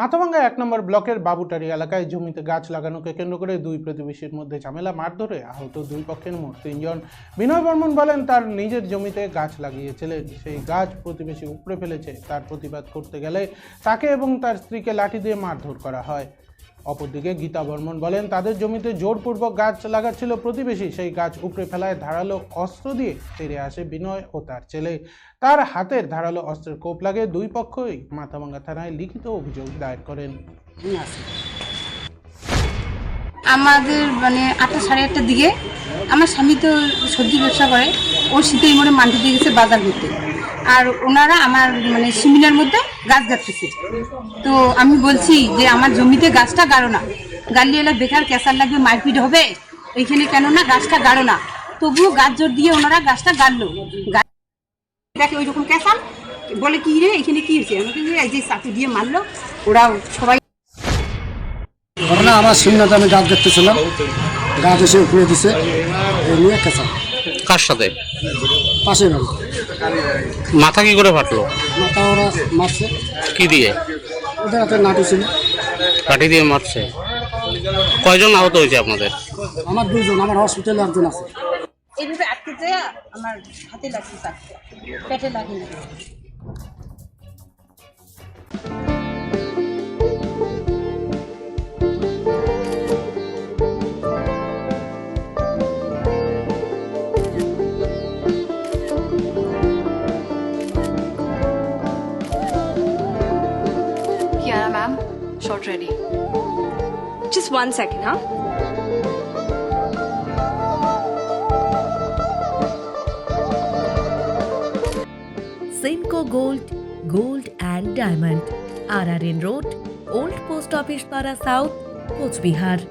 মাথাভাঙ্গা এক নম্বর ব্লকের বাবুটারি এলাকায় জমিতে গাছ লাগানোকে কেন্দ্র করে দুই প্রতিবেশীর মধ্যে ঝামেলা মার ধরে আহত দুই পক্ষের মোট তিনজন। বিনয় বর্মন বলেন, তার নিজের জমিতে গাছ লাগিয়েছিলেন সেই গাছ প্রতিবেশী উপড়ে ফেলেছে। তার প্রতিবাদ করতে গেলে তাকে এবং তার স্ত্রীকে লাঠি দিয়ে মারধর করা হয়। অপরদিকে গীতা বর্মন বলেন, তাদের জমিতে জোরপূর্বক গাছ লাগাচ্ছিল প্রতিবেশী। সেই গাছ উপড়ে ফেলায় ধারালো অস্ত্র দিয়ে তেড়ে আসে বিনয় ও তার ছেলে। তার হাতের ধারালো অস্ত্রের কোপ লাগে দুই পক্ষই। মাথাভাঙ্গা থানায় লিখিত অভিযোগ দায়ের করেন। আমাদের মানে আটটা সাড়ে আটটার দিকে আমার স্বামী তো সবজি ব্যবসা করে। ও শীতের মোড়ে মান্ডিতে গেছে বাজার করতে আর ওনারা আমার মানে সিমিনার মধ্যে গাছ গাছতেছে তো আমি বলছি যে আমার জমিতে গাছটা গাড়ো না। গাড়লি এলা বেকার ক্যাসার লাগবে মারপিট হবে। এইখানে কেন না গাছটা গাড়ো না। তবুও গাছ জোর দিয়ে ওনারা গাছটা গাড়লো। গা- দেখে ওই রকম ক্যাসাল বলে কি রে এখানে কি হয়েছে? আমাকে এই যে চাকু দিয়ে মারলো। ওরা সবাই ঘটনা আমার সিমনাতে আমি গাছ দেখতেছিলাম গাছ এসে উপরে দিছে। এই নিয়ে কেঁচা কার সাথে? পাশে মাথা কি করে ফাটলো? মাথা ওরা মারছে। কি দিয়ে? ওদের হাতে নাটি ছিল। কাঠি দিয়ে মারছে? কয়জন আহত হয়েছে আপনাদের? আমার দুজন আমার হসপিটালে একজন আছে। এইভাবে আটকে যায় আমার হাতে লাগছে পেটে লাগেনি नहीं आ रहा ma'am short ready just one second हाँ? Simco gold gold and diamond R R in road old post office पारा साउथ कोचबिहार